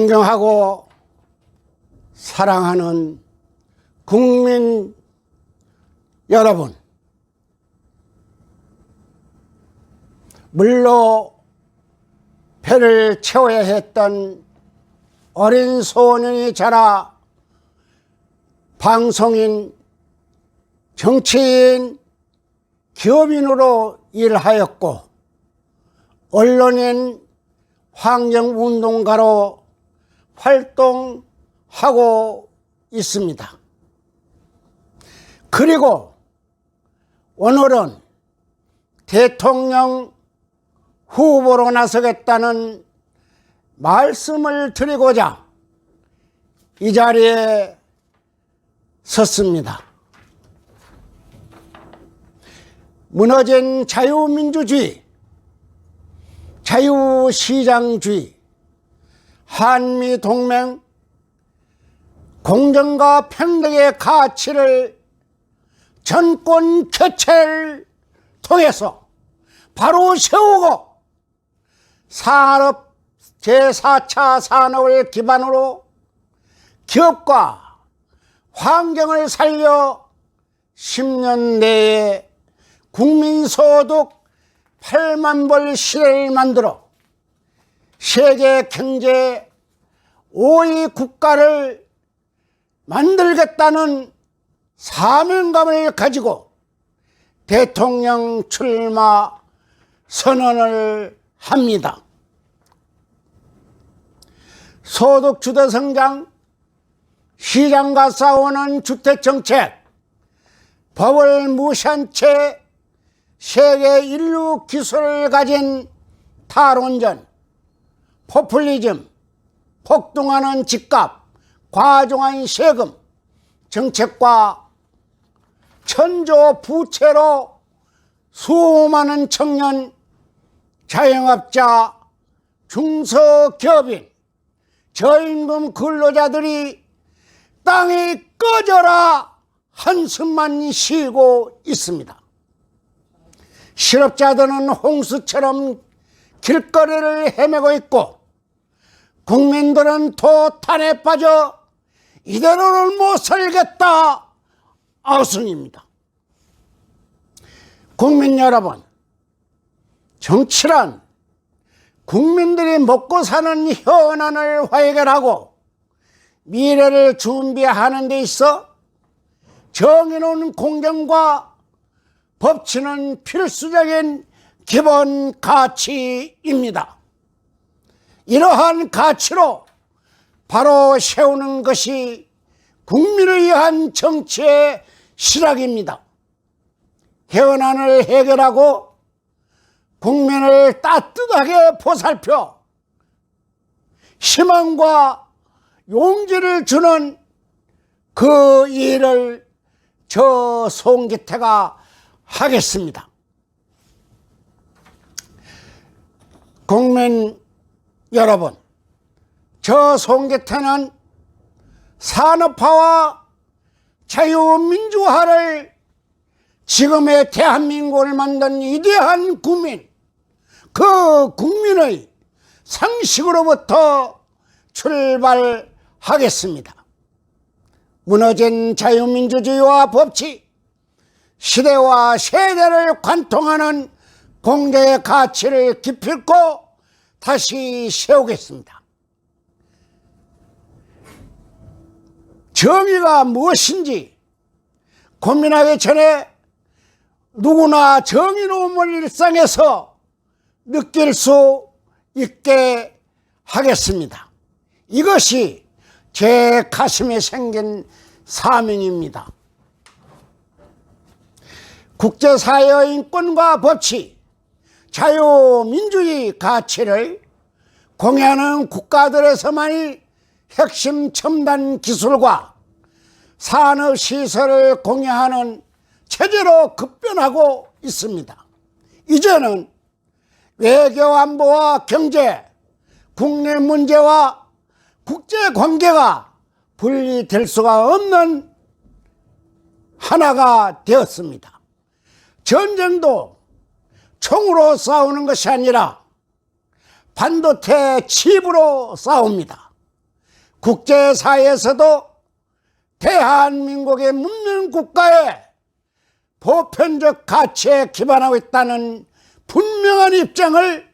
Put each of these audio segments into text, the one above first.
존경하고 사랑하는 국민 여러분, 물로 배를 채워야 했던 어린 소년이 자라 방송인, 정치인, 기업인으로 일하였고, 언론인, 환경운동가로 활동하고 있습니다. 그리고 오늘은 대통령 후보로 나서겠다는 말씀을 드리고자 이 자리에 섰습니다. 무너진 자유민주주의, 자유시장주의, 한미 동맹, 공정과 평등의 가치를 전권 교체를 통해서 바로 세우고 산업 제4차 산업을 기반으로 기업과 환경을 살려 10년 내에 국민소득 8만 벌 시대를 만들어 세계 경제 5위 국가를 만들겠다는 사명감을 가지고 대통령 출마 선언을 합니다. 소득 주도 성장, 시장과 싸우는 주택 정책, 법을 무시한 채 세계 인류 기술을 가진 탈원전, 포퓰리즘, 폭등하는 집값, 과중한 세금, 정책과 천조 부채로 수많은 청년, 자영업자, 중소기업인, 저임금 근로자들이 땅이 꺼져라 한숨만 쉬고 있습니다. 실업자들은 홍수처럼 길거리를 헤매고 있고 국민들은 도탄에 빠져 이대로는 못 살겠다 아우성입니다. 국민 여러분, 정치란 국민들이 먹고 사는 현안을 해결하고 미래를 준비하는 데 있어 정의로운 공정과 법치는 필수적인 기본 가치입니다. 이러한 가치로 바로 세우는 것이 국민을 위한 정치의 실학입니다. 현안을 해결하고 국민을 따뜻하게 보살펴 희망과 용기를 주는 그 일을 저 송기태가 하겠습니다. 국민 여러분, 저 송기태는 산업화와 자유민주화를 지금의 대한민국을 만든 위대한 국민, 그 국민의 상식으로부터 출발하겠습니다. 무너진 자유민주주의와 법치, 시대와 세대를 관통하는 공개의 가치를 기필코 다시 세우겠습니다. 정의가 무엇인지 고민하기 전에 누구나 정의로움을 일상에서 느낄 수 있게 하겠습니다. 이것이 제 가슴에 생긴 사명입니다. 국제사회의 인권과 법치, 자유민주주의 가치를 공유하는 국가들에서만이 핵심 첨단 기술과 산업 시설을 공유하는 체제로 급변하고 있습니다. 이제는 외교 안보와 경제, 국내 문제와 국제 관계가 분리될 수가 없는 하나가 되었습니다. 전쟁도 총으로 싸우는 것이 아니라 반도체 칩으로 싸웁니다. 국제사회에서도 대한민국의 문명 국가에 보편적 가치에 기반하고 있다는 분명한 입장을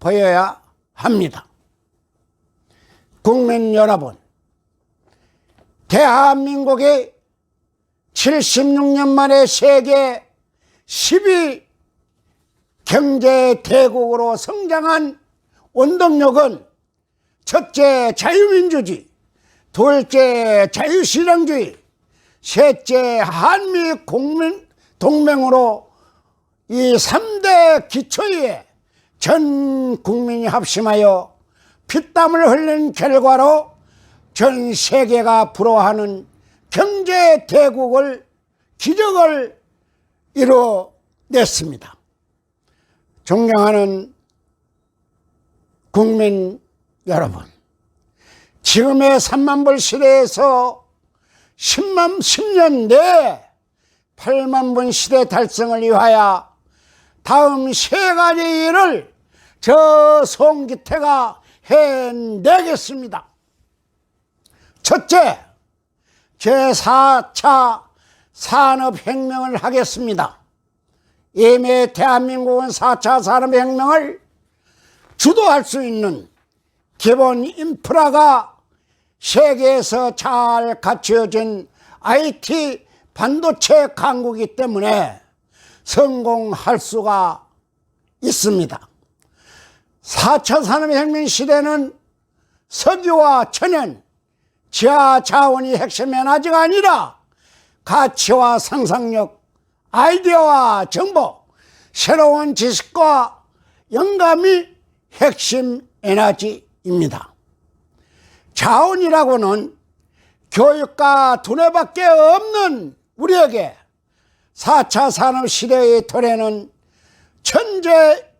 보여야 합니다. 국민 여러분, 대한민국이 76년 만에 세계 10위 경제 대국으로 성장한 원동력은 첫째 자유민주주의, 둘째 자유시장주의, 셋째 한미 공민 동맹으로 이 3대 기초에 전 국민이 합심하여 피땀을 흘린 결과로 전 세계가 부러워하는 경제 대국을 기적을 이뤄냈습니다. 존경하는 국민 여러분, 지금의 3만 불 시대에서 10만, 10년 내에 8만 분 시대 달성을 위하여 다음 세 가지 일을 저 송기태가 해내겠습니다. 첫째, 제4차 산업혁명을 하겠습니다. 이미 대한민국은 4차 산업혁명을 주도할 수 있는 기본 인프라가 세계에서 잘 갖춰진 IT 반도체 강국이기 때문에 성공할 수가 있습니다. 4차 산업혁명 시대는 석유와 천연, 지하 자원이 핵심 에너지가 아니라 가치와 상상력, 아이디어와 정보, 새로운 지식과 영감이 핵심 에너지입니다. 자원이라고는 교육과 두뇌밖에 없는 우리에게 4차 산업 시대의 토래는 천재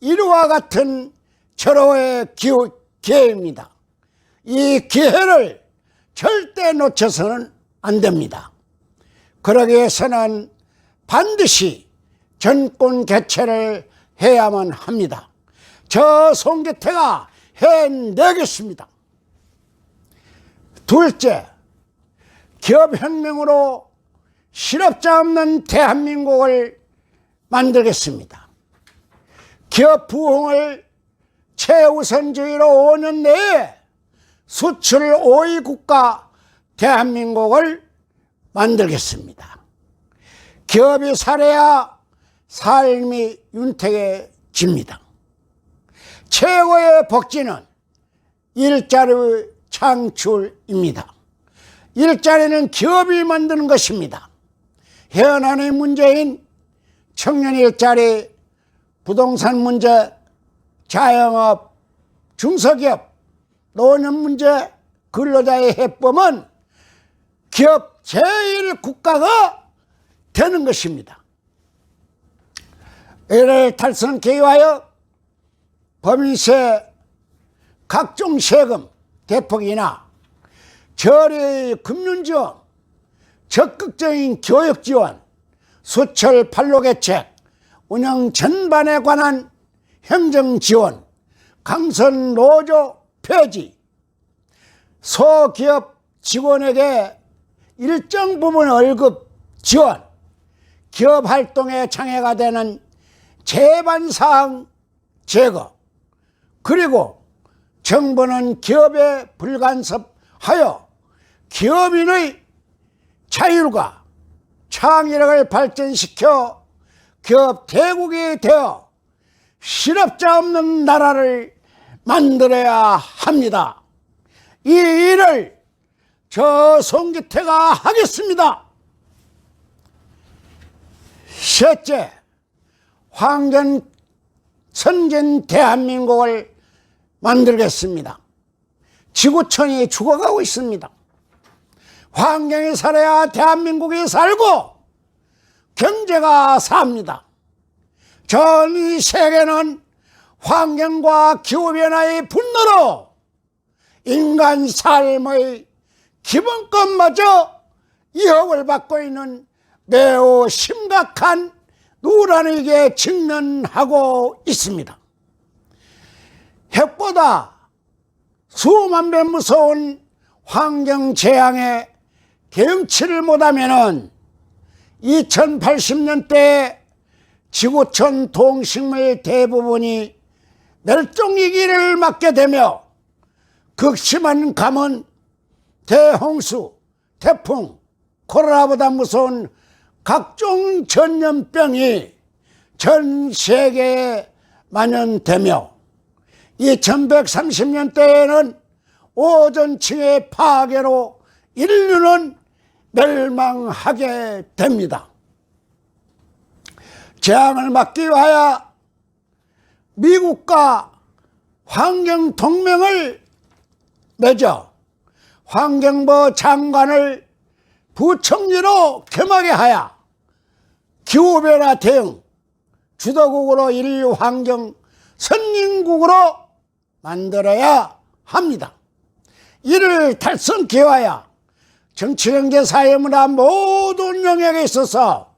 이루와 같은 절호의 기회입니다. 이 기회를 절대 놓쳐서는 안 됩니다. 그러기 위해서는 반드시 전권 개최를 해야만 합니다. 저 송기태가 해내겠습니다. 둘째, 기업혁명으로 실업자 없는 대한민국을 만들겠습니다. 기업 부흥을 최우선주의로 5년 내에 수출 5위 국가 대한민국을 만들겠습니다. 기업이 살아야 삶이 윤택해집니다. 최고의 복지는 일자리 창출입니다. 일자리는 기업이 만드는 것입니다. 현안의 문제인 청년 일자리, 부동산 문제, 자영업, 중소기업, 노년 문제, 근로자의 해법은 기업 제1국가가 되는 것입니다. 이를 달성하기 위하여 법인세, 각종 세금 대폭이나 저리 금융 지원, 적극적인 교육 지원, 수철 판로 개책, 운영 전반에 관한 행정 지원, 강선 노조 폐지, 소기업 직원에게 일정 부분 월급 지원, 기업 활동에 장애가 되는 제반 사항 제거, 그리고 정부는 기업에 불간섭하여 기업인의 자율과 창의력을 발전시켜 기업 대국이 되어 실업자 없는 나라를 만들어야 합니다. 이 일을 저 송기태가 하겠습니다. 셋째, 황전 선전 대한민국을 만들겠습니다. 지구촌이 죽어가고 있습니다. 환경이 살아야 대한민국이 살고 경제가 삽니다. 전 세계는 환경과 기후변화의 분노로 인간 삶의 기본권마저 위협을 받고 있는 매우 심각한 노란에게 직면하고 있습니다. 핵보다 수만 배 무서운 환경 재앙에 대응치를 못하면은 2080년대에 지구촌 동식물 대부분이 멸종위기를 맞게 되며 극심한 감은 대홍수, 태풍, 코로나보다 무서운 각종 전염병이 전 세계에 만연되며 2130년대에는 오존층의 파괴로 인류는 멸망하게 됩니다. 재앙을 막기 위하여 미국과 환경 동맹을 맺어 환경부 장관을 부총리로 겸하게 하여 기후변화 대응 주도국으로 인류 환경 선진국으로 만들어야 합니다. 이를 하여 정치, 경제, 사회, 문화 모든 영역에 있어서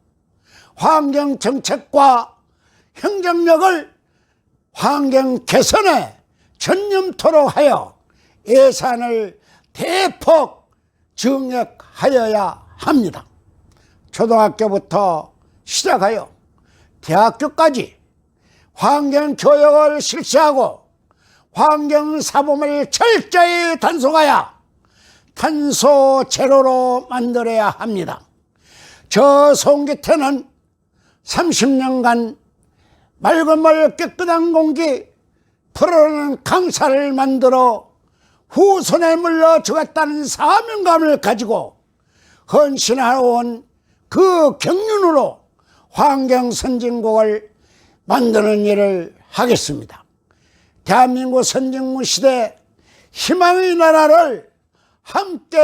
환경 정책과 행정력을 환경 개선에 전념토록 하여 예산을 대폭 증액하여야 합니다. 초등학교부터 시작하여 대학교까지 환경 교육을 실시하고 환경 사범을 철저히 단속하여 탄소 제로로 만들어야 합니다. 저 송기태는 30년간 맑은 물 깨끗한 공기 풀어오는 강사를 만들어 후손에 물려주겠다는 사명감을 가지고 헌신하온 그 경륜으로 환경 선진국을 만드는 일을 하겠습니다. 대한민국 선진국 시대 희망의 나라를 함께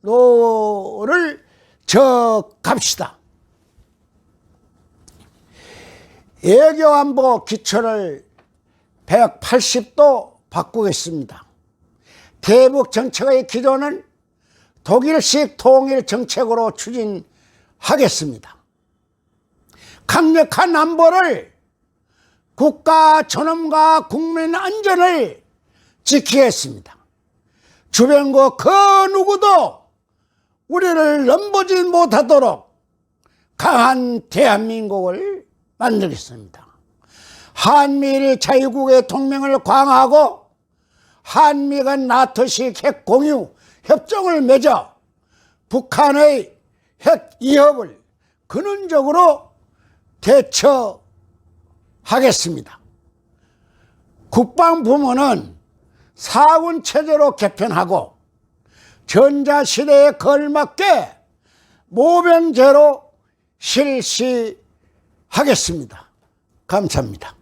노를 저 갑시다. 애교안보 기초를 180도 바꾸겠습니다. 대북 정책의 기조는 독일식 통일 정책으로 추진하겠습니다. 강력한 안보를 국가 존엄과 국민 안전을 지키겠습니다. 주변국 그 누구도 우리를 넘보지 못하도록 강한 대한민국을 만들겠습니다. 한미일 자유국의 동맹을 강화하고 한미가 나토식 핵 공유 협정을 맺어 북한의 핵 위협을 근원적으로 대처하겠습니다. 국방부문은 사군 체제로 개편하고 전자 시대에 걸맞게 모병제로 실시하겠습니다. 감사합니다.